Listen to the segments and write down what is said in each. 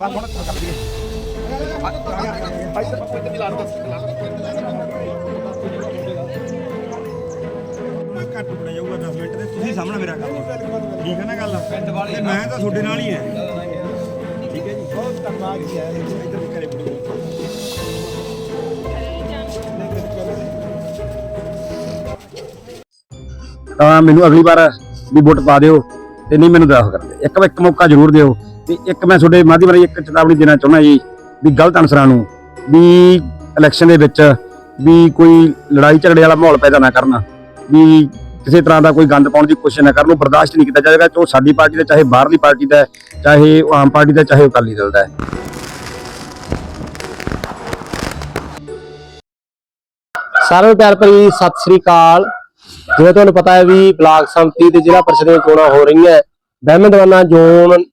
ਪਰ ਹੁਣ ਕਰ ਦਈਏ। ਘੱਟ ਬਣਾ ਜਾਊਗਾ 10 ਮਿੰਟ ਤੇ। ਤੁਸੀਂ ਸਾਹਮਣੇ ਮੇਰਾ ਕੰਮ ਠੀਕ ਹੈ ਨਾ ਗੱਲ? ਪਿੰਡ ਵਾਲੇ ਮੈਂ ਤਾਂ ਤੁਹਾਡੇ ਨਾਲ ਹੀ ਹੈ। ਠੀਕ ਹੈ ਜੀ। ਬਹੁਤ ਧੰਨਵਾਦ ਜੀ। ਇੱਧਰ ਵੀ ਕਰੇ ਬੜੂ ਤਾਂ ਮੈਨੂੰ ਅਗਲੀ ਵਾਰ ਵੀ ਵੋਟ ਪਾ ਦਿਓ ਤੇ ਨਹੀਂ ਮੈਨੂੰ ਦਾਖ ਕਰਦੇ। ਇੱਕ ਇੱਕ ਮੌਕਾ ਜ਼ਰੂਰ ਦਿਓ। ਤੇ ਇੱਕ ਮੈਂ ਤੁਹਾਡੇ ਮਾਧਿਅਮ ਰਾਹੀਂ ਇੱਕ ਚੇਤਾਵਨੀ ਦੇਣਾ ਚਾਹੁੰਦਾ ਜੀ ਵੀ ਗਲਤ ਅਨਸਰਾਂ ਨੂੰ ਵੀ ਇਲੈਕਸ਼ਨ ਦੇ ਵਿੱਚ ਵੀ ਕੋਈ ਲੜਾਈ ਝਗੜੇ ਵਾਲਾ ਮਾਹੌਲ ਪੈਦਾ ਨਾ ਕਰਨਾ, ਵੀ ਕਿਸੇ ਤਰ੍ਹਾਂ ਦਾ ਕੋਈ ਗੰਦ ਪਾਉਣ ਦੀ ਕੋਸ਼ਿਸ਼ ਨਾ ਕਰਨ, ਉਹ ਬਰਦਾਸ਼ਤ ਨਹੀਂ ਕੀਤਾ ਜਾਏਗਾ ਚਾਹੇ ਉਹ ਸਾਡੀ ਪਾਰਟੀ ਦਾ, ਚਾਹੇ ਬਾਹਰਲੀ ਪਾਰਟੀ ਦਾ ਚਾਹੇ ਉਹ ਆਮ ਪਾਰਟੀ ਦਾ, ਚਾਹੇ ਅਕਾਲੀ ਦਲ ਦਾ ਸਾਰਿਆਂ ਨੂੰ ਪਿਆਰ ਭਰੀ ਸਤਿ ਸ੍ਰੀ ਅਕਾਲ। ਜਿਵੇਂ ਤੁਹਾਨੂੰ ਪਤਾ ਹੈ ਵੀ ਬਲਾਕ ਸੰਮਤੀ ਤੇ ਜ਼ਿਲ੍ਹਾ ਪਰਿਸ਼ਦ ਦੀਆਂ ਚੋਣਾਂ ਹੋ ਰਹੀਆਂ ਬਹਿਮਦਵਾਨਾ ਜ਼ੋਨ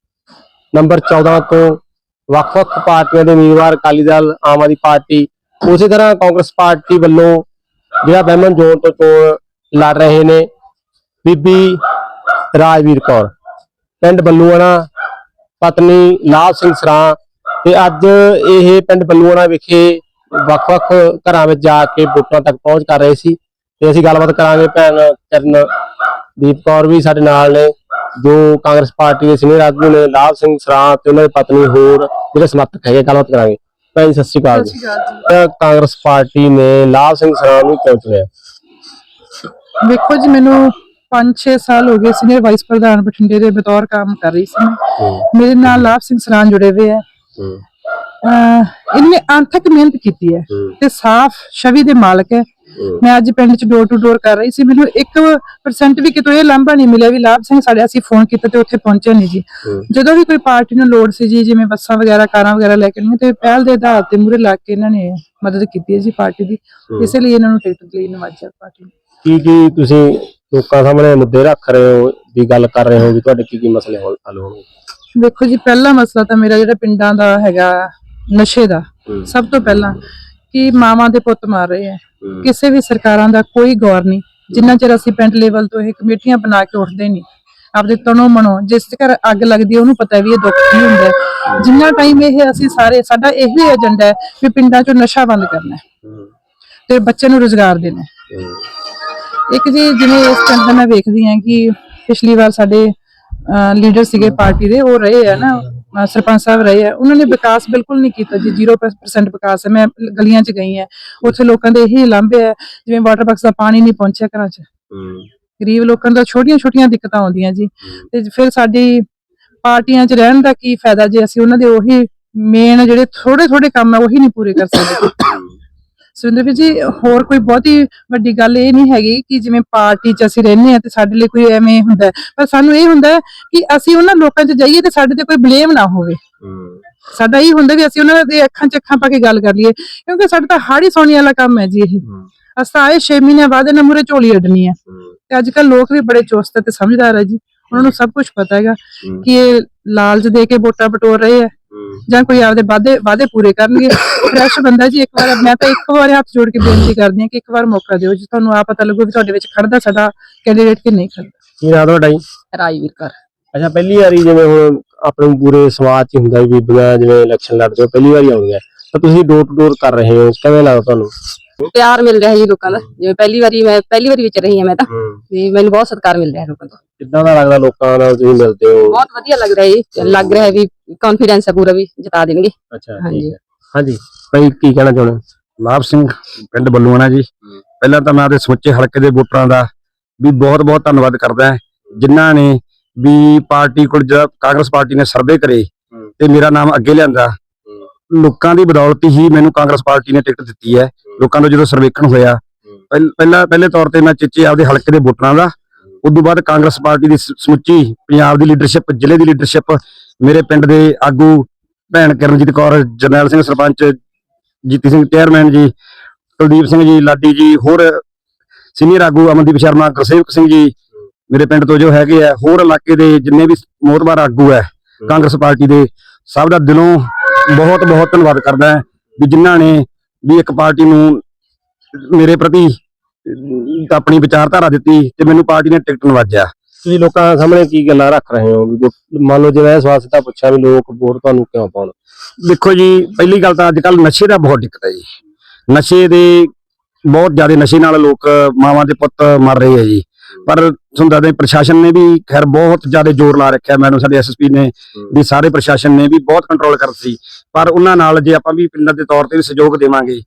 ਨੰਬਰ 14 ਤੋਂ ਵੱਖ-ਵੱਖ ਪਾਰਟੀਆਂ ਦੇ ਉਮੀਦਵਾਰ ਅਕਾਲੀ ਦਲ, ਆਮ ਆਦਮੀ ਪਾਰਟੀ, ਉਸੇ ਤਰ੍ਹਾਂ ਕਾਂਗਰਸ ਪਾਰਟੀ ਵੱਲੋਂ ਜਿਹੜਾ ਬਹਿਮਨ ਜ਼ੋਨ ਤੋਂ ਚੋਣ ਲੜ ਰਹੇ ਨੇ ਬੀਬੀ ਰਾਜਵੀਰ ਕੌਰ, ਪਿੰਡ ਬੱਲੂਆਣਾ, ਪਤਨੀ ਲਾਭ ਸਿੰਘ ਸਰਾਂ ਤੇ ਅੱਜ ਇਹ ਪਿੰਡ ਬੱਲੂਆਣਾ ਵਿਖੇ ਵੱਖ-ਵੱਖ ਘਰਾਂ ਵਿੱਚ ਜਾ ਕੇ ਵੋਟਾਂ ਤੱਕ ਪਹੁੰਚ ਕਰ ਰਹੇ ਸੀ ਤੇ ਅਸੀਂ ਗੱਲਬਾਤ ਕਰਾਂਗੇ ਭੈਣ ਕਰਨ ਦੀਪ ਕੌਰ ਵੀ ਸਾਡੇ ਨਾਲ ਨੇ। ਜੋ ਕਾਂਗਰਸ ਪਾਰਟੀ ਦੇ ਸੀਨੀਅਰ ਆਗੂ ਨੇ ਲਾਭ ਸਿੰਘ ਸਰਾਂ ਤੇ ਉਹਨਾਂ ਦੀ ਪਤਨੀ ਹੋਰ ਜਿਹੜੇ ਸਮਰਥਕ ਹੈਗੇ ਗੱਲਬਾਤ ਕਰਾਂਗੇ। ਭੈਣ ਜੀ, ਸਤਿ ਸ਼੍ਰੀ ਅਕਾਲ ਜੀ। ਤਾਂ ਕਾਂਗਰਸ ਪਾਰਟੀ ਨੇ ਲਾਭ ਸਿੰਘ ਸਰਾਂ ਨੂੰ ਕਿਉਂ ਚੁਣਿਆ? ਵੇਖੋ ਜੀ ਮੈਨੂੰ 5-6 ਸਾਲ ਹੋ ਗਏ ਸੀਨੀਅਰ ਵਾਈਸ ਪ੍ਰਧਾਨ ਬਠਿੰਡੇ ਦੇ ਬਤੌਰ ਕੰਮ ਕਰ ਰਹੀ ਸੀ ਮੈਂ। ਮੇਰੇ ਨਾਲ ਲਾਭ ਸਿੰਘ ਸਰਾਂ ਜੁੜੇ ਹੋਏ ਹੈ। ਅਹ ਇਹਨੇ ਅੰਥਕ ਮਿਹਨਤ ਕੀਤੀ ਹੈ ਤੇ ਸਾਫ਼ ਛਵੀ ਦੇ ਮਾਲਕ ਹੈ। ਮੈਂ ਅੱਜ ਪਿੰਡ ਚ ਡੋਰ ਟੂ ਡੋਰ ਕਰ ਰਹੀ ਸੀ। ਮੈਨੂੰ 1% ਵੀ ਕਿਤੋਂ ਇਹ ਲਾਂਭਾ ਨਹੀਂ ਮਿਲਿਆ ਵੀ ਲਾਭ ਸਿੰਘ ਸਾਡੇ ਅਸੀਂ ਫੋਨ ਕੀਤਾ ਤੇ ਉੱਥੇ ਪਹੁੰਚੇ ਨਹੀਂ ਜੀ। ਜਦੋਂ ਵੀ ਕੋਈ ਪਾਰਟੀ ਨੂੰ ਲੋੜ ਸੀ ਜੀ ਜਿਵੇਂ ਬੱਸਾਂ ਵਗੈਰਾ ਕਾਰਾਂ ਵਗੈਰਾ ਲੈ ਕੇ ਆਉਣੀਆਂ ਤੇ ਪਹਿਲ ਦੇ ਆਧਾਰ ਤੇ ਮੂਰੇ ਲੱਗ ਕੇ ਇਹਨਾਂ ਨੇ ਮਦਦ ਕੀਤੀ ਹੈ ਜੀ ਪਾਰਟੀ ਦੀ। ਇਸੇ ਲਈ ਇਹਨਾਂ ਨੂੰ ਟਿਕਟ ਲਈ ਨਵਾਜਿਆ ਪਾਰਟੀ ਕੀ ਕੀ ਤੁਸੀਂ ਲੋਕਾਂ ਸਾਹਮਣੇ ਮੁੱਦੇ ਰੱਖ ਰਹੇ ਹੋ ਦੀ ਗੱਲ ਕਰ ਰਹੇ ਹੋ ਵੀ ਤੁਹਾਡੇ ਕੀ ਕੀ ਮਸਲੇ ਹੱਲ ਹੱਲ ਹੋਣਗੇ? ਵੇਖੋ ਜੀ ਪਹਿਲਾ ਮਸਲਾ ਤਾਂ ਮੇਰਾ ਜਿਹੜਾ ਪਿੰਡਾਂ ਦਾ ਹੈਗਾ ਨਸ਼ੇ ਦਾ ਸਭ ਤੋਂ ਪਹਿਲਾਂ ਕਿ ਮਾਵਾਂ ਦੇ ਪੁੱਤ ਮਾਰ ਰਹੇ ਆ। ਕਿਸੇ ਵੀ ਸਰਕਾਰਾਂ ਦਾ ਕੋਈ ਗੌਰ ਨਹੀਂ। ਜਿੰਨਾ ਚਿਰ ਅਸੀਂ ਪਿੰਡ ਲੈਵਲ ਤੋਂ ਇਹ ਕਮੇਟੀਆਂ ਬਣਾ ਕੇ ਉੱਠਦੇ ਨਹੀਂ ਆਪਦੇ ਤਨੋਂ ਮਨੋਂ ਜਿਸ ਘਰ ਅੱਗ ਲੱਗਦੀ ਉਹਨੂੰ ਪਤਾ ਵੀ ਇਹ ਦੁੱਖ ਕੀ ਹੁੰਦਾ ਜਿੰਨਾ ਟਾਈਮ ਇਹ ਅਸੀਂ ਸਾਰੇ ਸਾਡਾ ਇਹੀ ਏਜੰਡਾ ਹੈ ਵੀ ਪਿੰਡਾਂ 'ਚੋਂ ਨਸ਼ਾ ਬੰਦ ਕਰਨਾ ਹੈ ਤੇ ਬੱਚੇ ਨੂੰ ਰੋਜ਼ਗਾਰ ਦੇਣਾ ਇੱਕ ਜੀ ਜਿਵੇਂ ਇਸ ਪਿੰਡ ਦਾ ਮੈਂ ਵੇਖਦੀ ਹਾਂ ਕਿ ਪਿਛਲੀ ਵਾਰ ਸਾਡੇ ਲੀਡਰ ਸੀਗੇ ਪਾਰਟੀ ਦੇ ਉਹ ਰਹੇ ਆ ਨਾ। ਸਰਪੰਚ ਸਾਹਿਬ ਰਹੇ ਆ ਉਹਨਾਂ ਨੇ ਵਿਕਾਸ ਬਿਲਕੁਲ ਨਹੀਂ ਕੀਤਾ ਜੀ 0% ਵਿਕਾਸ ਹੈ ਮੈਂ ਗਲੀਆਂ 'ਚ ਗਈ ਆ ਉੱਥੇ ਲੋਕਾਂ ਦੇ ਇਹੀ ਲਾਂਭੇ ਆ ਜਿਵੇਂ ਵਾਟਰ ਬਾਕਸ ਦਾ ਪਾਣੀ ਨਹੀਂ ਪਹੁੰਚਿਆ ਘਰਾਂ 'ਚ। ਗਰੀਬ ਲੋਕਾਂ ਦਾ ਛੋਟੀਆਂ ਛੋਟੀਆਂ ਦਿੱਕਤਾਂ ਆਉਂਦੀਆਂ ਜੀ ਤੇ ਫਿਰ ਸਾਡੀ ਪਾਰਟੀਆਂ 'ਚ ਰਹਿਣ ਦਾ ਕੀ ਫਾਇਦਾ ਜੇ ਅਸੀਂ ਉਹਨਾਂ ਦੇ ਉਹੀ ਮੇਨ ਜਿਹੜੇ ਥੋੜੇ ਥੋੜੇ ਕੰਮ ਆ ਉਹੀ ਨਹੀਂ ਪੂਰੇ ਕਰ ਸਕਦੇ। ਸੁਰਿੰਦਰ ਵੀਰ ਜੀ ਹੋਰ ਕੋਈ ਬਹੁਤੀ ਵੱਡੀ ਗੱਲ ਇਹ ਨਹੀਂ ਹੈਗੀ ਕਿ ਜਿਵੇਂ ਪਾਰਟੀ 'ਚ ਅਸੀਂ ਰਹਿੰਦੇ ਆ ਤੇ ਸਾਡੇ ਲਈ ਕੋਈ ਐਵੇਂ ਹੁੰਦਾ। ਪਰ ਸਾਨੂੰ ਇਹ ਹੁੰਦਾ ਕਿ ਅਸੀਂ ਉਹਨਾਂ ਲੋਕਾਂ 'ਚ ਜਾਈਏ ਤੇ ਸਾਡੇ ਤੇ ਕੋਈ ਬਲੇਮ ਨਾ ਹੋਵੇ। ਸਾਡਾ ਇਹ ਹੁੰਦਾ ਵੀ ਅਸੀਂ ਉਹਨਾਂ ਦੇ ਅੱਖਾਂ 'ਚ ਅੱਖਾਂ ਪਾ ਕੇ ਗੱਲ ਕਰ ਲਈਏ ਕਿਉਂਕਿ ਸਾਡਾ ਤਾਂ ਹਾੜੀ ਸੋਣੀ ਵਾਲਾ ਕੰਮ ਹੈ ਜੀ ਇਹ। ਅਸੀਂ ਆਏ 6 ਮਹੀਨੇ ਬਾਅਦ ਇਹਨਾਂ ਮੂਰੇ ਝੋਲੀ ਅੱਡਣੀ ਹੈ। ਤੇ ਅੱਜ ਕੱਲ ਲੋਕ ਵੀ ਬੜੇ ਚੁਸਤ ਤੇ ਸਮਝਦਾਰ ਹੈ ਜੀ। ਉਹਨਾਂ ਨੂੰ ਸਭ ਕੁਝ ਪਤਾ ਹੈਗਾ ਕਿ ਇਹ ਲਾਲਚ ਦੇ ਕੇ ਵੋਟਾਂ ਬਟੋਰ ਰਹੇ ਆ ਜਾਂ ਕੋਈ ਆਪਦੇ ਵਾਅਦੇ ਵਾਅਦੇ ਪੂਰੇ ਕਰਨਗੇ। ਫਰੈਸ਼ ਬੰਦਾ ਜੀ ਇੱਕ ਵਾਰ ਮੈਂ ਤਾਂ ਇੱਕ ਵਾਰ ਹੱਥ ਜੋੜ ਕੇ ਬੇਨਤੀ ਕਰਦੀ ਹਾਂ ਕਿ ਇੱਕ ਵਾਰ ਮੌਕਾ ਦਿਓ। ਜੀ ਤੁਹਾਨੂੰ ਆ ਪਤਾ ਲੱਗੂ ਵੀ ਤੁਹਾਡੇ ਵਿੱਚ ਖੜਦਾ ਸਾਡਾ ਕੈਂਡੀਡੇਟ ਕਿ ਨਹੀਂ ਖੜਦਾ। ਕੀ ਨਾਮ ਤੁਹਾਡਾ ਜੀ? ਰਾਜਵੀਰ ਕਰ। ਅੱਛਾ ਪਹਿਲੀ ਵਾਰੀ ਜਿਵੇਂ ਹੁਣ ਆਪਣੇ ਪੂਰੇ ਸਮਾਜ 'ਚ ਹੁੰਦਾ ਵੀ ਬੀਬੀਆਂ ਜਿਵੇਂ ਇਲੈਕਸ਼ਨ ਲੜਦੇ ਹੋ ਪਹਿਲੀ ਵਾਰੀ ਆਉਂਦੀਆਂ। ਤਾਂ ਤੁਸੀਂ ਡੋਰ ਟੂ ਡੋਰ ਕਰ ਰਹੇ ਹੋ ਕਿਵੇਂ ਲੱਗਦਾ ਤੁਹਾਨੂੰ? ਪਿਆਰ ਮਿਲ ਰਿਹਾ ਜੀ ਲੋਕਾਂ ਦਾ। ਜਿਵੇਂ ਪਹਿਲੀ ਵਾਰੀ ਮੈਂ ਪਹਿਲੀ ਵਾਰੀ ਵਿੱਚ ਰਹੀ ਹਾਂ ਮੈਂ ਤਾਂ। ਵੀ ਮੈਨੂੰ ਬਹੁਤ ਸਤਿਕਾਰ ਮਿਲ ਰਿਹਾ ਲੋਕਾਂ ਤੋਂ। ਕਿੱਦਾਂ ਦਾ ਲੱਗਦਾ ਲੋਕਾਂ ਨਾਲ ਤੁਸੀਂ ਮਿਲਦੇ ਹੋ? ਬਹੁਤ ਵਧੀਆ ਲੱਗ ਰਿਹਾ ਜੀ। ਲੱਗ ਰਿਹਾ ਵੀ ਕੌਨਫੀਡੈਂਸ ਹੈ ਪੂਰਾ ਵੀ ਜਿਤਾ ਦੇਣਗੇ। ਅੱਛਾ ਹਾਂਜੀ। ਹਾਂਜੀ ਭਾਈ ਕੀ ਕਹਿਣਾ ਚਾਹੁੰਦੇ ਹੋ? ਲਾਭ ਸਿੰਘ ਪਿੰਡ ਬੱਲੂਆਣਾ ਜੀ। ਪਹਿਲਾਂ ਤਾਂ ਮੈਂ ਆਪਦੇ ਸਮੁੱਚੇ ਹਲਕੇ ਦੇ ਵੋਟਰਾਂ ਦਾ ਵੀ ਬਹੁਤ ਬਹੁਤ ਧੰਨਵਾਦ ਕਰਦਾ ਹਾਂ। ਜਿਨ੍ਹਾਂ ਨੇ ਵੀ ਪਾਰਟੀ ਕੋਲ ਜਿਹੜਾ ਕਾਂਗਰਸ ਪਾਰਟੀ ਨੇ ਸਰਵੇ ਕਰੇ ਤੇ ਮੇਰਾ ਨਾਮ ਅੱਗੇ ਲਿਆਂਦਾ। ਲੋਕਾਂ ਦੀ ਬਦੌਲਤ ਹੀ ਮੈਨੂੰ ਕਾਂਗਰਸ ਪਾਰਟੀ ਨੇ ਟਿਕਟ ਦਿੱਤੀ ਹੈ ਲੋਕਾਂ ਦਾ ਜਦੋਂ ਸਰਵੇਖਣ ਹੋਇਆ ਪਹਿਲ- ਪਹਿਲਾਂ ਤੌਰ ਤੇ ਮੈਂ ਚਿੱਚੇ ਆਪਦੇ ਹਲਕੇ ਦੇ ਵੋਟਰਾਂ ਦਾ ਉਦੋਂ ਬਾਅਦ ਕਾਂਗਰਸ ਪਾਰਟੀ ਦੀ ਸਮੁੱਚੀ ਪੰਜਾਬ ਦੀ ਲੀਡਰਸ਼ਿਪ ਜ਼ਿਲ੍ਹੇ ਦੀ ਲੀਡਰਸ਼ਿਪ ਮੇਰੇ ਪਿੰਡ ਦੇ ਆਗੂ ਭੈਣ ਕਿਰਨਜੀਤ ਕੌਰ ਜਰਨੈਲ ਸਿੰਘ ਸਰਪੰਚ ਜੀਤੀ ਸਿੰਘ ਚੇਅਰਮੈਨ ਜੀ ਕੁਲਦੀਪ ਸਿੰਘ ਜੀ ਲਾਡੀ ਜੀ ਹੋਰ ਸੀਨੀਅਰ ਆਗੂ ਅਮਨਦੀਪ ਸ਼ਰਮਾ ਗੁਰਸੇਵਕ ਸਿੰਘ ਜੀ ਮੇਰੇ ਪਿੰਡ ਤੋਂ ਜੋ ਹੈਗੇ ਆ ਹੋਰ ਇਲਾਕੇ ਦੇ ਜਿੰਨੇ ਵੀ ਮੋਹਤਬਾਰ ਆਗੂ ਹੈ। ਕਾਂਗਰਸ ਪਾਰਟੀ ਦੇ ਸਭ ਦਾ ਦਿਲੋਂ ਬਹੁਤ ਬਹੁਤ ਧੰਨਵਾਦ ਕਰਦਾ ਵੀ ਜਿਨ੍ਹਾਂ ਨੇ ਵੀ ਇੱਕ ਪਾਰਟੀ ਨੂੰ ਮੇਰੇ ਪ੍ਰਤੀ ਆਪਣੀ ਵਿਚਾਰਧਾਰਾ ਦਿੱਤੀ ਤੇ ਮੈਨੂੰ ਪਾਰਟੀ ਨੇ ਟਿਕਟ ਨਵਾਜਿਆ। ਤੁਸੀਂ ਲੋਕਾਂ ਸਾਹਮਣੇ ਕੀ ਗੱਲਾਂ ਰੱਖ ਰਹੇ ਹੋ? ਵੀ ਮੰਨ ਲਓ ਜਿਵੇਂ ਇਸ ਵਾਸਤੇ ਪੁੱਛਿਆ ਵੀ ਲੋਕ ਵੋਟ ਤੁਹਾਨੂੰ ਕਿਉਂ ਪਾਉਣ? ਦੇਖੋ ਜੀ ਪਹਿਲੀ ਗੱਲ ਤਾਂ ਅੱਜ ਕੱਲ ਨਸ਼ੇ ਦਾ ਬਹੁਤ ਦਿੱਕਤ ਹੈ ਜੀ। ਨਸ਼ੇ ਦੇ ਬਹੁਤ ਜ਼ਿਆਦਾ ਨਸ਼ੇ ਨਾਲ ਲੋਕ ਮਾਵਾਂ ਦੇ ਪੁੱਤ ਮਰ ਰਹੇ ਆ ਜੀ। ਪਰ ਸੁਣਦਾ ਦੇ ਪ੍ਰਸ਼ਾਸਨ ਨੇ ਵੀ ਖੈਰ ਬਹੁਤ ਜ਼ਿਆਦਾ ਜ਼ੋਰ ਲਾ ਰੱਖਿਆ ਮੈਨੂੰ ਸਾਡੇ ਐਸਐਸਪੀ ਨੇ ਵੀ ਸਾਰੇ ਪ੍ਰਸ਼ਾਸਨ ਨੇ ਵੀ ਬਹੁਤ ਕੰਟਰੋਲ ਕਰ ਸੀ। ਪਰ ਉਹਨਾਂ ਨਾਲ ਜੇ ਆਪਾਂ ਵੀ ਪਿੰਡਾਂ ਦੇ ਤੌਰ ਤੇ ਵੀ ਸਹਿਯੋਗ ਦੇਵਾਂਗੇ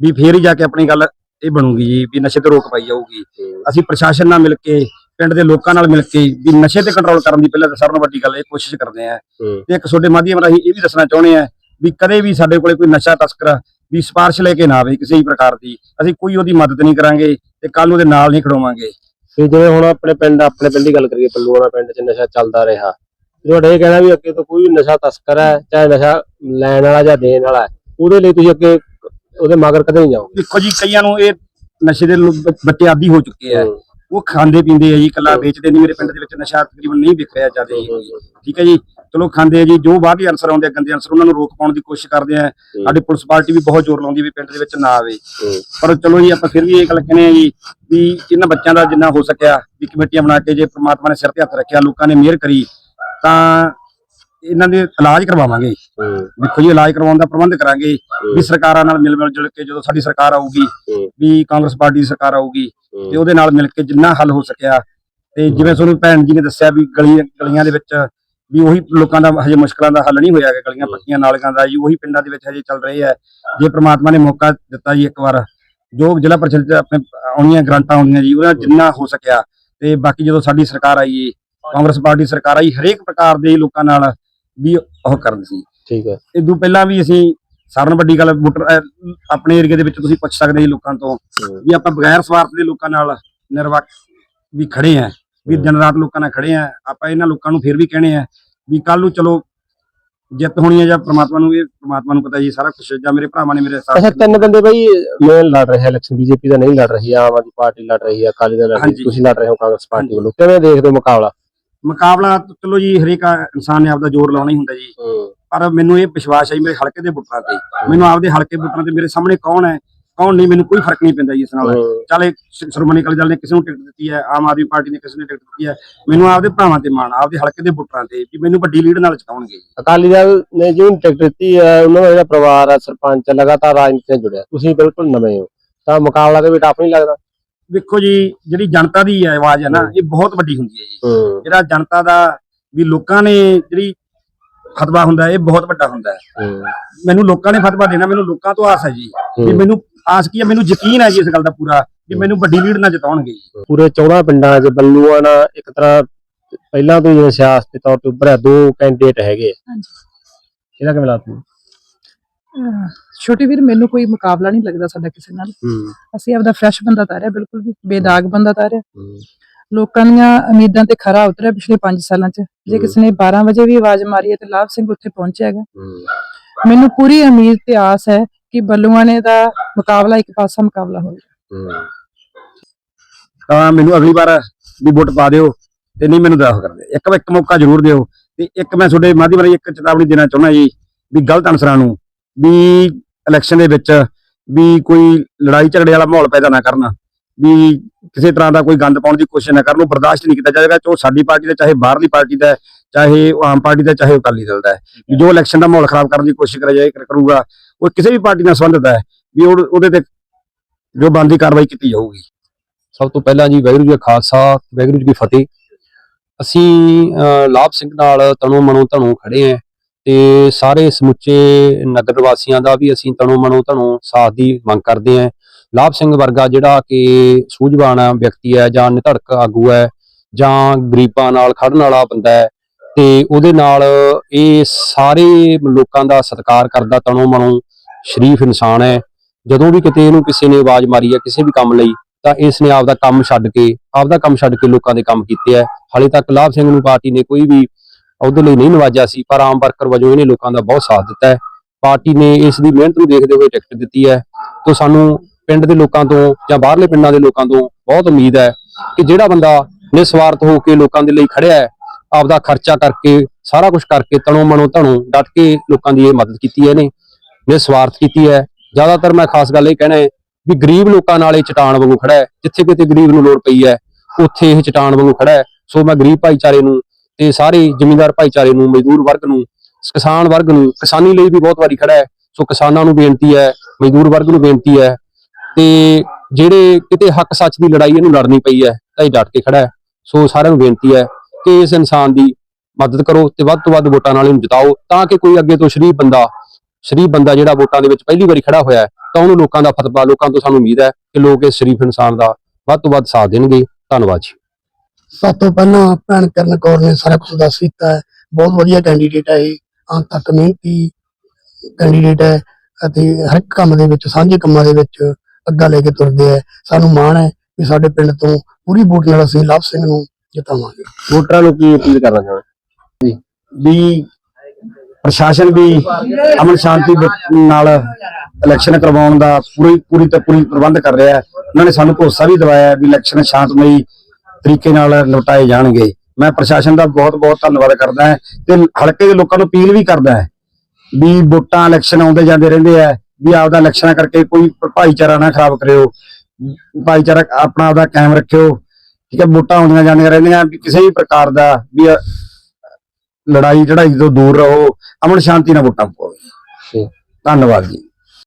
ਵੀ ਫੇਰ ਹੀ ਜਾ ਕੇ ਆਪਣੀ ਗੱਲ ਇਹ ਬਣੂਗੀ ਜੀ ਵੀ ਨਸ਼ੇ ਤੇ ਰੋਕ ਪਾਈ ਜਾਊਗੀ। ਅਸੀਂ ਪ੍ਰਸ਼ਾਸਨ ਨਾਲ ਮਿਲ ਕੇ ਪਿੰਡ ਦੇ ਲੋਕਾਂ ਨਾਲ ਮਿਲ ਕੇ ਵੀ ਨਸ਼ੇ ਤੇ ਕੰਟਰੋਲ ਕਰਨ ਦੀ ਪਹਿਲਾਂ ਤਾਂ ਸਾਰਿਆਂ ਨਾਲੋਂ ਵੱਡੀ ਗੱਲ ਇਹ ਕੋਸ਼ਿਸ਼ ਕਰਦੇ ਆ ਤੇ ਇੱਕ ਤੁਹਾਡੇ ਮਾਧਿਅਮ ਰਾਹੀਂ ਇਹ ਵੀ ਦੱਸਣਾ ਚਾਹੁੰਦੇ ਆ ਵੀ ਕਦੇ ਵੀ ਸਾਡੇ ਕੋਲੇ ਕੋਈ ਨਸ਼ਾ ਤਸਕਰ ਵੀ ਸਿਫਾਰਿਸ਼ ਲੈ ਕੇ ਨਾ ਆਵੇ ਕਿਸੇ ਵੀ ਪ੍ਰਕਾਰ ਦੀ ਅਸੀਂ ਕੋਈ ਉਹਦੀ ਮਦਦ ਨਹੀਂ ਕਰਾਂਗੇ ਤੇ ਕੱਲ ਨੂੰ ਉਹਦੇ ਨਾਲ ਨਹੀਂ ਖੜੋਵਾਂਗੇ। ਤੇ ਜਿਵੇਂ ਹੁਣ ਆਪਣੇ ਪਿੰਡ ਆਪਣੇ ਪਿੰਡ ਦੀ ਗੱਲ ਕਰੀਏ ਪੱਲੂਆਣਾ ਪਿੰਡ 'ਚ ਨਸ਼ਾ ਚੱਲਦਾ ਰਿਹਾ। ਤੁਹਾਡਾ ਇਹ ਕਹਿਣਾ ਵੀ ਅੱਗੇ ਤੋਂ ਕੋਈ ਵੀ ਨਸ਼ਾ ਤਸਕਰ ਹੈ ਚਾਹੇ ਨਸ਼ਾ ਲੈਣ ਵਾਲਾ ਜਾਂ ਦੇਣ ਵਾਲਾ ਉਹਦੇ ਲਈ ਤੁਸੀਂ ਅੱਗੇ ਉਹਦੇ ਮਗਰ ਕਦੇ ਨਹੀਂ ਜਾਓਗੇ? ਦੇਖੋ ਜੀ ਕਈਆਂ ਨੂੰ ਇਹ ਨਸ਼ੇ ਦੇ ਬੱਚੇ ਆਦੀ ਹੋ ਚੁੱਕੇ ਆ। ਉਹ ਖਾਂਦੇ ਪੀਂਦੇ ਆ ਜੀ ਕੱਲਾ ਵੇਚਦੇ ਨਹੀਂ ਮੇਰੇ ਪਿੰਡ ਦੇ ਵਿੱਚ ਨਸ਼ਾ ਤਕਰੀਬਨ ਨਹੀਂ ਵਿਕ ਰਿਹਾ ਜ਼ਿਆਦਾ ਠੀਕ ਹੈ ਜੀ? ਚਲੋ ਖਾਂਦੇ ਆ ਜੀ ਜੋ ਬਾਹਰ ਦੇ ਅਨਸਰ ਆਉਂਦੇ ਆ ਗੰਦੇ ਅਨਸਰ ਉਹਨਾਂ ਨੂੰ ਰੋਕ ਪਾਉਣ ਦੀ ਕੋਸ਼ਿਸ਼ ਕਰਦੇ ਆ। ਸਾਡੀ ਪੁਲਿਸ ਪਾਰਟੀ ਵੀ ਬਹੁਤ ਜ਼ੋਰ ਲਾਉਂਦੀ ਵੀ ਪਿੰਡ ਦੇ ਵਿੱਚ ਨਾ ਆਵੇ। ਪਰ ਚਲੋ ਜੀ ਆਪਾਂ ਫਿਰ ਵੀ ਇਹ ਗੱਲ ਕਹਿੰਦੇ ਆ ਜੀ ਵੀ ਇਹਨਾਂ ਬੱਚਿਆਂ ਦਾ ਜਿੰਨਾ ਹੋ ਸਕਿਆ ਵੀ ਕਮੇਟੀਆਂ ਬਣਾ ਕੇ ਜੇ ਪ੍ਰਮਾਤਮਾ ਨੇ ਸਿਰ ਤੇ ਹੱਥ ਰੱਖਿਆ ਲੋਕਾਂ ਨੇ ਮਿਹਰ ਕਰੀ ਤਾਂ ਇਹਨਾਂ ਦੇ ਇਲਾਜ ਕਰਵਾਵਾਂਗੇ। ਦੇਖੋ ਜੀ ਇਲਾਜ ਕਰਵਾਉਣ ਦਾ ਪ੍ਰਬੰਧ ਕਰਾਂਗੇ ਵੀ ਸਰਕਾਰਾਂ ਨਾਲ ਮਿਲ ਮਿਲ ਜੁਲ ਕੇ ਜਦੋਂ ਸਾਡੀ ਸਰਕਾਰ ਆਊਗੀ ਵੀ ਕਾਂਗਰਸ ਪਾਰਟੀ ਦੀ ਸਰਕਾਰ ਆਊਗੀ ਤੇ ਉਹਦੇ ਨਾਲ ਮਿਲ ਕੇ ਜਿੰਨਾ ਹੱਲ ਹੋ ਸਕਿਆ ਤੇ ਜਿਵੇਂ ਤੁਹਾਨੂੰ ਭੈਣ ਜੀ ਨੇ ਦੱਸਿਆ ਵੀ ਗਲੀ ਗਲੀਆਂ ਦੇ ਵਿੱਚ ਵੀ ਉਹੀ ਲੋਕਾਂ ਦਾ ਹਜੇ ਮੁਸ਼ਕਲਾਂ ਦਾ ਹੱਲ ਨਹੀਂ ਹੋਇਆ ਹੈ ਗਲੀਆਂ ਪੱਕੀਆਂ ਨਾਲੀਆਂ ਦਾ ਜੀ ਉਹੀ ਪਿੰਡਾਂ ਦੇ ਵਿੱਚ ਹਜੇ ਚੱਲ ਰਹੇ ਹੈ ਜੇ ਪ੍ਰਮਾਤਮਾ ਨੇ ਮੌਕਾ ਦਿੱਤਾ ਜੀ ਇੱਕ ਵਾਰ ਜੋ ਜ਼ਿਲ੍ਹਾ ਪਰਿਸ਼ਦ ਆਪਣੇ ਆਉਣੀਆਂ ਗ੍ਰਾਂਟਾਂ ਆਉਂਦੀਆਂ ਜੀ ਉਹਦਾ ਜਿੰਨਾ ਹੋ ਸਕਿਆ ਤੇ ਬਾਕੀ ਜਦੋਂ ਸਾਡੀ ਸਰਕਾਰ ਆਈ ਏ ਕਾਂਗਰਸ ਪਾਰਟੀ ਸਰਕਾਰ ਆਈ ਹਰੇਕ ਪ੍ਰਕਾਰ ਦੇ ਲੋਕਾਂ ਨਾਲ ਵੀ ਉਹ ਕਰਨ ਸੀ। ਠੀਕ ਹੈ। ਇਦੋਂ ਪਹਿਲਾਂ ਵੀ ਅਸੀਂ ਸਾਰਿਆਂ ਨਾਲੋਂ ਵੱਡੀ ਗੱਲ ਵੋਟਰ ਆਪਣੇ ਏਰੀਆ ਦੇ ਵਿੱਚ ਤੁਸੀਂ ਪੁੱਛ ਸਕਦੇ ਜੀ ਲੋਕਾਂ ਤੋਂ ਵੀ ਆਪਾਂ ਬਗੈਰ ਸਵਾਰਥ ਦੇ ਲੋਕਾਂ ਨਾਲ ਨਿਰਵਕ ਵੀ ਖੜੇ ਆ ਵੀ ਦਿਨ ਰਾਤ ਲੋਕਾਂ ਨਾਲ ਖੜੇ ਆ ਆਪਾਂ ਇਹਨਾਂ ਲੋਕਾਂ ਨੂੰ ਫਿਰ ਵੀ ਕਹਣੇ ਆ ਵੀ ਕੱਲ ਨੂੰ ਚਲੋ ਜਿੱਤ ਹੋਣੀ ਹੈ ਜਾਂ ਪ੍ਰਮਾਤਮਾ ਨੂੰ ਇਹ ਪ੍ਰਮਾਤਮਾ ਨੂੰ ਪਤਾ ਜੀ ਸਾਰਾ ਕੁਝ ਜਾਂ ਮੇਰੇ ਭਰਾਵਾਂ ਨੇ ਮੇਰੇ ਅੱਛਾ ਸਾਥ ਤਿੰਨ ਬੰਦੇ ਬਈ ਮੇਨ ਲੜ ਰਹੇ ਇਲੈਕਸ਼ਨ ਬੀਜੇਪੀ ਦਾ ਨਹੀਂ ਲੜ ਰਹੀ ਆਮ ਆਦਮੀ ਪਾਰਟੀ ਲੜ ਰਹੀ ਹੈ ਅਕਾਲੀ ਦਲ ਲੜ ਰਹੀ। ਤੁਸੀਂ ਲੜ ਰਹੇ ਹੋ ਕਾਂਗਰਸ ਪਾਰਟੀ ਵੱਲੋਂ ਕਿਵੇਂ ਦੇਖਦੇ ਹੋ ਮੁਕਾਬਲਾ? ਮੁਕਾਬਲਾ ਚਲੋ ਜੀ ਹਰੇਕ ਇਨਸਾਨ ਨੇ ਆਪਦਾ ਜ਼ੋਰ ਲਾਉਣਾ ਹੀ ਹੁੰਦਾ ਜੀ। ਪਰ ਮੈਨੂੰ ਇਹ ਵਿਸ਼ਵਾਸ ਹੈ ਮੇਰੇ ਹਲਕੇ ਦੇ ਵੋਟਰਾਂ ਤੇ। ਮੈਨੂੰ ਆਪਦੇ ਹਲਕੇ ਵੋਟਰਾਂ ਤੇ ਮੇਰੇ ਸਾਹਮਣੇ ਕੌਣ ਹੈ? ਕੌਣ ਨਹੀਂ ਮੈਨੂੰ ਕੋਈ ਫ਼ਰਕ ਨਹੀਂ ਪੈਂਦਾ ਜੀ ਇਸ ਨਾਲ। ਚਾਲੇ ਸ਼੍ਰੋਮਣੀ ਅਕਾਲੀ ਦਲ ਨੇ ਕਿਸੇ ਨੂੰ ਟਿਕਟ ਦਿੱਤੀ ਹੈ ਆਮ ਆਦਮੀ ਪਾਰਟੀ ਨੇ ਕਿਸੇ ਨੇ ਟਿਕਟ ਦਿੱਤੀ ਹੈ ਮੈਨੂੰ ਆਪਦੇ ਭਰਾਵਾਂ ਤੇ ਮਾਣ ਆਪਦੇ ਹਲਕੇ ਦੇ ਵੋਟਰਾਂ ਤੇ ਵੀ ਮੈਨੂੰ ਵੱਡੀ ਲੀਡ ਨਾਲ ਜਿਤਾਉਣਗੇ। ਅਕਾਲੀ ਦਲ ਨੇ ਜਿਹਨੂੰ ਟਿਕਟ ਦਿੱਤੀ ਹੈ ਉਹਨਾਂ ਦਾ ਜਿਹੜਾ ਪਰਿਵਾਰ ਹੈ ਸਰਪੰਚ ਲਗਾਤਾਰ ਰਾਜਨੀਤੀ ਨਾਲ ਜੁੜਿਆ। ਤੁਸੀਂ ਬਿਲਕੁਲ ਨਵੇਂ ਹੋ। ਤਾਂ ਮੁਕਾਬਲਾ ਦੇ ਵੀ ਟਫ ਨਹੀਂ ਲੱਗਦਾ। ਵੇਖੋ ਜੀ ਜਿਹੜੀ ਜਨਤਾ ਦੀ ਆਵਾਜ਼ ਹੈ ਨਾ ਇਹ ਬਹੁਤ ਵੱਡੀ ਹੁੰਦੀ ਹੈ ਜੀ। ਜਿਹੜਾ ਜਨਤਾ ਦਾ ਵੀ ਲੋਕਾਂ ਨੇ ਜਿਹੜੀ ਫਤਵਾ ਹੁੰਦਾ ਇਹ ਬਹੁਤ ਵੱਡਾ ਹੁੰਦਾ ਹੈ। ਮੈਨੂੰ ਲੋਕਾਂ ਨੇ ਫਤਵਾ ਦੇਣਾ ਮੈਨੂੰ ਲੋਕਾਂ ਤੋਂ ਆਸ ਹੈ ਜੀ ਵੀ। ਮੈਨੂੰ ਆਸ ਕੀ ਹੈ ਮੈਨੂੰ ਯਕੀਨ ਹੈ ਜੀ ਇਸ ਗੱਲ ਦਾ ਪੂਰਾ ਵੀ ਮੈਨੂੰ ਵੱਡੀ ਲੀਡ ਨਾਲ ਜਿਤਾਉਣਗੇ ਪੂਰੇ 14 ਪਿੰਡਾਂ 'ਚ ਬੱਲੂਆਣਾ ਇੱਕ ਤਰ੍ਹਾਂ ਪਹਿਲਾਂ ਤੋਂ ਹੀ ਜਿਵੇਂ ਸਿਆਸਤੀ ਤੌਰ ਤੇ ਉੱਭਰਿਆ ਦੋ ਕੈਂਡੀਡੇਟ ਹੈਗੇ। ਹਾਂਜੀ। ਇਹਦਾ ਕਿਵੇਂ ਲੱਗਦਾ ਅਹ ਛੋਟੇ ਵੀਰ ਮੈਨੂੰ ਕੋਈ ਮੁਕਾਬਲਾ ਨਹੀਂ ਲੱਗਦਾ ਸਾਡਾ ਕਿਸੇ ਨਾਲ। ਅਸੀਂ ਆਪਦਾ ਫਰੈਸ਼ ਬੰਦਾ ਤਾਰਿਆ ਬਿਲਕੁਲ ਵੀ ਬੇਦਾਗ ਬੰਦਾ ਤਾਰਿਆ। ਲੋਕਾਂ ਦੀਆਂ ਉਮੀਦਾਂ ਤੇ ਖਰਾ ਉਤਰਿਆ ਪਿਛਲੇ 5 ਸਾਲਾਂ 'ਚ। ਜੇ। ਕਿਸੇ ਨੇ 12 ਵਜੇ ਵੀ ਆਵਾਜ਼ ਮਾਰੀ ਹੈ ਤੇ ਲਾਭ ਸਿੰਘ ਉੱਥੇ ਪਹੁੰਚਿਆ ਹੈਗਾ। ਮੈਨੂੰ ਪੂਰੀ ਉਮੀਦ ਤੇ ਆਸ ਹੈ ਕਿ ਬੱਲੂਆਣੇ ਦਾ ਮੁਕਾਬਲਾ, ਇੱਕ ਪਾਸਾ ਮੁਕਾਬਲਾ ਹੋਵੇਗਾ ਤਾਂ ਮੈਨੂੰ ਅਗਲੀ ਵਾਰ ਵੀ ਵੋਟ ਪਾ ਦਿਓ ਤੇ ਨਹੀਂ ਮੈਨੂੰ ਦਾਖ ਕਰਦੇ। ਇੱਕ ਇੱਕ ਮੌਕਾ ਜ਼ਰੂਰ ਦਿਓ ਤੇ ਇੱਕ ਮੈਂ ਤੁਹਾਡੇ ਮਾਧਿਅਮ ਰਾਹੀਂ ਇੱਕ ਚੇਤਾਵਨੀ ਦੇਣਾ ਚਾਹੁੰਦਾ ਜੀ ਵੀ ਗਲਤ ਅਨਸਰਾਂ ਨੂੰ ਵੀ ਇਲੈਕਸ਼ਨ ਦੇ ਵਿੱਚ ਵੀ ਕੋਈ ਲੜਾਈ ਝਗੜੇ ਵਾਲਾ ਮਾਹੌਲ ਪੈਦਾ ਨਾ ਕਰਨ, ਵੀ ਕਿਸੇ ਤਰ੍ਹਾਂ ਦਾ ਕੋਈ ਗੰਦ ਪਾਉਣ ਦੀ ਕੋਸ਼ਿਸ਼ ਨਾ ਕਰਨ, ਉਹ ਬਰਦਾਸ਼ਤ ਨਹੀਂ ਕੀਤਾ ਜਾਏਗਾ ਚਾਹੇ ਸਾਡੀ ਪਾਰਟੀ ਦਾ, ਚਾਹੇ ਬਾਹਰਲੀ ਪਾਰਟੀ ਦਾ, ਚਾਹੇ ਆਮ ਪਾਰਟੀ ਦਾ, ਚਾਹੇ ਅਕਾਲੀ ਦਲ ਦਾ। ਜੋ ਇਲੈਕਸ਼ਨ ਦਾ ਮਾਹੌਲ ਖਰਾਬ ਕਰਨ ਦੀ ਕੋਸ਼ਿਸ਼ ਕਰਿਆ ਜਾਏ ਕਰੂਗਾ ਉਹ ਕਿਸੇ ਵੀ ਪਾਰਟੀ ਨਾਲ ਸੰਬੰਧਿਤ ਹੈ ਵੀ ਉਹਦੇ ਤੇ ਜੋ ਬਣਦੀ ਕਾਰਵਾਈ ਕੀਤੀ ਜਾਊਗੀ। ਸਭ ਤੋਂ ਪਹਿਲਾਂ ਜੀ ਵਾਹਿਗੁਰੂ ਜੀ ਕਾ ਖਾਲਸਾ, ਵਾਹਿਗੁਰੂ ਜੀ ਕੀ ਫਤਿਹ। ਅਸੀਂ ਲਾਭ ਸਿੰਘ ਨਾਲ ਤਣੋ ਮਨੋ ਧਣੋ ਖੜੇ ਆਂ ਤੇ ਸਾਰੇ ਸਮੁੱਚੇ ਨਗਰ ਵਾਸੀਆਂ ਦਾ ਵੀ ਅਸੀਂ ਤਣੋ ਮਨੋ ਧਣੋ ਸਾਥ ਦੀ ਮੰਗ ਕਰਦੇ ਆਂ ਲਾਭ ਸਿੰਘ ਵਰਗਾ ਜਿਹੜਾ ਕਿ ਸੂਝਵਾਨ ਵਿਅਕਤੀ ਹੈ ਜਾਂ ਨਿਧੜਕ ਆਗੂ ਹੈ ਜਾਂ ਗਰੀਬਾਂ ਨਾਲ ਖੜਨ ਵਾਲਾ ਬੰਦਾ ਹੈ ਤੇ ਉਹਦੇ ਨਾਲ ਇਹ ਸਾਰੇ ਲੋਕਾਂ ਦਾ ਸਤਿਕਾਰ ਕਰਦਾ ਤਣੋ ਮਨੋ ਸ਼ਰੀਫ ਇਨਸਾਨ ਹੈ। ਜਦੋਂ ਵੀ ਕਿਤੇ ਇਹਨੂੰ ਕਿਸੇ ਨੇ ਆਵਾਜ਼ ਮਾਰੀ ਹੈ ਕਿਸੇ ਵੀ ਕੰਮ ਲਈ, ਤਾਂ ਇਸ ਨੇ ਆਪਦਾ ਕੰਮ ਛੱਡ ਕੇ, ਆਪਦਾ ਕੰਮ ਛੱਡ ਕੇ ਲੋਕਾਂ ਦੇ ਕੰਮ ਕੀਤੇ ਹੈ। ਹਾਲੇ ਤੱਕ ਲਾਭ ਸਿੰਘ ਨੂੰ ਪਾਰਟੀ ਨੇ ਕੋਈ ਵੀ ਉਹਦੇ ਲਈ ਨਹੀਂ ਨਵਾਜਿਆ ਸੀ, ਪਰ ਆਮ ਵਰਕਰ ਵਜੋਂ ਇਹਨੇ ਲੋਕਾਂ ਦਾ ਬਹੁਤ ਸਾਥ ਦਿੱਤਾ ਹੈ। ਪਾਰਟੀ ਨੇ ਇਸ ਦੀ ਮਿਹਨਤ ਨੂੰ ਦੇਖਦੇ ਹੋਏ ਟਿਕਟ ਦਿੱਤੀ ਹੈ। ਤੋਂ ਸਾਨੂੰ ਪਿੰਡ ਦੇ ਲੋਕਾਂ ਤੋਂ ਜਾਂ ਬਾਹਰਲੇ ਪਿੰਡਾਂ ਦੇ ਲੋਕਾਂ ਤੋਂ ਬਹੁਤ ਉਮੀਦ ਹੈ ਕਿ ਜਿਹੜਾ ਬੰਦਾ ਨਿਸਵਾਰਥ ਹੋ ਕੇ ਲੋਕਾਂ ਦੇ ਲਈ ਖੜਿਆ ਹੈ, ਆਪਦਾ ਖਰਚਾ ਕਰਕੇ, ਸਾਰਾ ਕੁਝ ਕਰਕੇ, ਤਣੋ ਮਣੋ ਧਣੋ ਡਟ ਕੇ ਲੋਕਾਂ ਦੀ ਇਹ ਮਦਦ ਕੀਤੀ ਹੈ ਇਹਨੇ ਨਿਸਵਾਰਥ ਕੀਤੀ ਹੈ। ਜ਼ਿਆਦਾਤਰ ਮੈਂ ਖਾਸ ਗੱਲ ਇਹ ਕਹਿਣਾ ਹੈ ਵੀ ਗਰੀਬ ਲੋਕਾਂ ਨਾਲ ਇਹ ਚਟਾਨ ਵਾਂਗੂ ਖੜਾ ਹੈ। ਜਿੱਥੇ ਕਿਤੇ ਗਰੀਬ ਨੂੰ ਲੋੜ ਪਈ ਹੈ, ਉੱਥੇ ਇਹ ਚਟਾਨ ਵਾਂਗੂ ਖੜਾ ਹੈ। ਸੋ ਮੈਂ ਗਰੀਬ ਭਾਈਚਾਰੇ ਨੂੰ ਤੇ ਸਾਰੇ ਜ਼ਿਮੀਂਦਾਰ ਭਾਈਚਾਰੇ ਨੂੰ, ਮਜ਼ਦੂਰ ਵਰਗ ਨੂੰ, ਕਿਸਾਨ ਵਰਗ ਨੂੰ, ਕਿਸਾਨੀ ਲਈ ਵੀ ਬਹੁਤ ਵਾਰੀ ਖੜਾ ਹੈ। ਸੋ ਕਿਸਾਨਾਂ ਨੂੰ ਬੇਨਤੀ ਹੈ, ਮਜ਼ਦੂਰ ਵਰਗ ਨੂੰ ਬੇਨਤੀ ਹੈ ਤੇ ਜਿਹੜੇ ਕਿਤੇ ਹੱਕ ਸੱਚ ਦੀ ਲੜਾਈ ਇਹਨੂੰ ਲੜਨੀ ਪਈ ਹੈ, ਤਾਂ ਇਹ ਡਟ ਕੇ ਖੜਾ ਹੈ। ਸੋ ਸਾਰਿਆਂ ਨੂੰ ਬੇਨਤੀ ਹੈ ਕਿ ਇਸ ਇਨਸਾਨ ਦੀ ਮਦਦ ਕਰੋ ਤੇ ਵੱਧ ਤੋਂ ਵੱਧ ਵੋਟਾਂ ਨਾਲ ਇਹਨੂੰ ਜਿਤਾਓ, ਤਾਂ ਕਿ ਕੋਈ ਅੱਗੇ ਤੋਂ ਸ਼ਰੀਫ ਬੰਦਾ ਸ਼ਰੀਫ ਬੰਦਾ ਜਿਹੜਾ ਵੋਟਾਂ ਦੇ ਵਿੱਚ ਪਹਿਲੀ ਵਾਰੀ ਖੜਾ ਹੋਇਆ ਹੈ, ਤਾਂ ਉਹਨੂੰ ਲੋਕਾਂ ਦਾ ਫਤਵਾ ਲੋਕਾਂ ਤੋਂ ਸਾਨੂੰ ਉਮੀਦ ਹੈ ਕਿ ਲੋਕ ਇਸ ਸ਼ਰੀਫ ਇਨਸਾਨ ਦਾ ਵੱਧ ਤੋਂ ਵੱਧ ਸਾਥ ਦੇਣਗੇ। ਧੰਨਵਾਦ ਜੀ। ਸਭ ਤੋਂ ਪਹਿਲਾਂ ਭੈਣ ਕਰਨ ਕੌਰ ਨੇ ਸਾਰਾ ਕੁਝ ਦੱਸ ਦਿੱਤਾ ਹੈ। ਬਹੁਤ ਵਧੀਆ ਕੈਂਡੀਡੇਟ ਹੈ ਇਹ। ਅੰਤ ਤੱਕ ਮਿਹਨਤੀ ਕੈਂਡੀਡੇਟ ਹੈ ਅਤੇ ਹਰ ਇੱਕ ਕੰਮ ਦੇ ਵਿੱਚ ਸਾਂਝੇ ਕੰਮਾਂ ਦੇ ਵਿੱਚ ਅੱਗਾ ਲੈ ਕੇ ਤੁਰਦੇ ਹੈ। ਸਾਨੂੰ ਮਾਣ ਹੈ ਕਿ ਸਾਡੇ ਪਿੰਡ ਤੋਂ ਪੂਰੀ ਵੋਟ ਨਾਲ ਅਸੀਂ ਲਵ ਸਿੰਘ ਨੂੰ ਜਿਤਾਵਾਂਗੇ। ਵੋਟਰਾਂ ਨੂੰ ਕੀ ਅਪੀਲ ਕਰਨਾ ਚਾਹੁੰਦੇ? ਵੀ ਪ੍ਰਸ਼ਾਸਨ ਵੀ ਅਮਨ ਸ਼ਾਂਤੀ ਨਾਲ ਇਲੈਕਸ਼ਨ ਕਰਵਾਉਣ ਦਾ ਪੂਰੀ ਪੂਰੀ ਤੇ ਪੂਰੀ ਪ੍ਰਬੰਧ ਕਰ ਰਿਹਾ ਹੈ। ਉਹਨਾਂ ਨੇ ਸਾਨੂੰ ਭਰੋਸਾ ਵੀ ਦਿਵਾਇਆ ਵੀ ਇਲੈਕਸ਼ਨ ਸ਼ਾਂਤਮਈ ਤਰੀਕੇ ਨਾਲ ਨਿਪਟਾਏ ਜਾਣਗੇ। ਮੈਂ ਪ੍ਰਸ਼ਾਸਨ ਦਾ ਬਹੁਤ ਬਹੁਤ ਧੰਨਵਾਦ ਕਰਦਾ ਹਾਂ ਤੇ ਹਲਕੇ ਦੇ ਲੋਕਾਂ ਨੂੰ ਅਪੀਲ ਵੀ ਕਰਦਾ ਹੈ ਵੀ ਵੋਟਾਂ ਇਲੈਕਸ਼ਨ ਆਉਂਦੇ ਜਾਂਦੇ ਰਹਿੰਦੇ ਆ, ਵੀ ਆਪਦਾ ਇਲੈਕਸ਼ਨਾਂ ਕਰਕੇ ਕੋਈ ਭਾਈਚਾਰਾ ਨਾ ਖਰਾਬ ਕਰਿਓ। ਭਾਈਚਾਰਾ ਆਪਣਾ ਆਪਦਾ ਕਾਇਮ ਰੱਖਿਓ। ਠੀਕ ਹੈ, ਵੋਟਾਂ ਆਉਂਦੀਆਂ ਜਾਂਦੀਆਂ ਰਹਿੰਦੀਆਂ, ਵੀ ਕਿਸੇ ਵੀ ਪ੍ਰਕਾਰ ਦਾ ਵੀ ਲੜਾਈ ਝੜਾਈ ਤੋਂ ਦੂਰ ਰਹੋ ਅਮਨ ਸ਼ਾਂਤੀ ਨਾਲ ਵੋਟਾਂ ਪਾਓ ਧੰਨਵਾਦ ਜੀ।